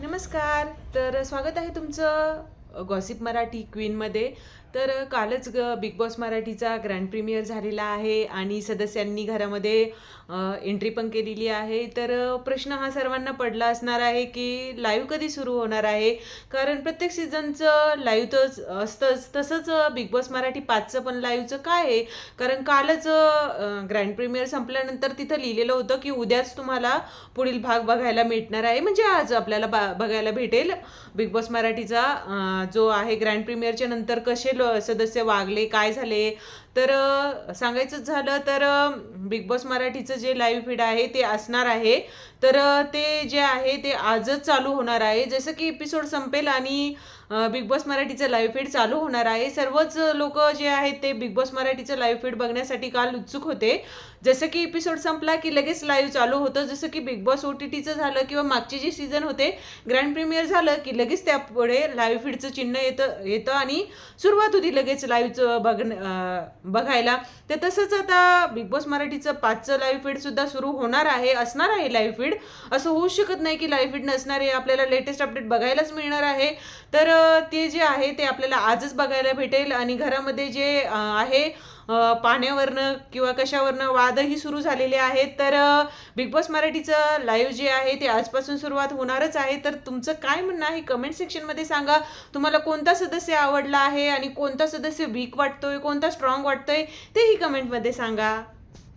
नमस्कार. तर स्वागत आहे तुमचं. गॉसिप मराठी क्वीनमध्ये. तर कालच ग बिग बॉस मराठीचा ग्रँड प्रीमियर झालेला आहे आणि सदस्यांनी घरामध्ये एंट्री पण केलेली आहे. तर प्रश्न हा सर्वांना पडला असणार आहे की लाईव्ह कधी सुरू होणार आहे? कारण प्रत्येक सीझनचं लाईव्ह तर असतंच. तसंच बिग बॉस मराठी पाचचं पण लाईव्हचं काय आहे? कारण कालच ग्रँड प्रीमियर संपल्यानंतर तिथं लिहिलेलं होतं की उद्याच तुम्हाला पुढील भाग बघायला मिळणार आहे. म्हणजे आज आपल्याला बा बघायला भेटेल बिग बॉस मराठीचा जो आहे ग्रँड प्रीमियरच्या नंतर कसे ल सदस्य वागले काय झाले? तर सांगायचं झालं तर बिग बॉस मराठीचं जे लाईव्ह फीड आहे ते असणार आहे. तर ते जे आहे ते आजच चालू होणार आहे. जसं की एपिसोड संपेल आणि बिग बॉस मराठीचं लाईव्ह फीड चालू होणार आहे. सर्वच लोक जे आहेत ते बिग बॉस मराठीचं लाईव्ह फीड बघण्यासाठी काल उत्सुक होते. जसं की एपिसोड संपला की लगेच लाईव्ह चालू होतं. जसं की बिग बॉस ओ टी टीचं झालं किंवा मागचे जे सीझन होते ग्रँड प्रीमियर झालं की लगेच त्यापुढे लाईव्ह फीडचं चिन्ह येतं येतं आणि सुरुवात होती लगेच लाईव्हचं बघणं बघायला. तर तसंच आता बिग बॉस मराठीचं पाचचं लाईव्ह फीडसुद्धा सुरू होणार आहे असणार आहे लाईव्ह फीड असं होऊ शकत नाही की लाईव्ह फीड नसणार आहे आपल्याला लेटेस्ट अपडेट बघायलाच मिळणार आहे. तर ते जे आहे ते आपल्याला आजच बघायला भेटेल आणि घरामध्ये जे आहे पाण्यावरनं किंवा कशावरनं वादही सुरू झालेले आहेत. तर बिग बॉस मराठीचं लाईव्ह जे आहे ते आजपासून सुरुवात होणारच आहे. तर तुमचं काय म्हणणं आहे? कमेंट सेक्शनमध्ये सांगा. तुम्हाला कोणता सदस्य आवडला आहे आणि कोणता सदस्य वीक वाटतोय? कोणता स्ट्रॉंग वाटतोय तेही कमेंटमध्ये सांगा.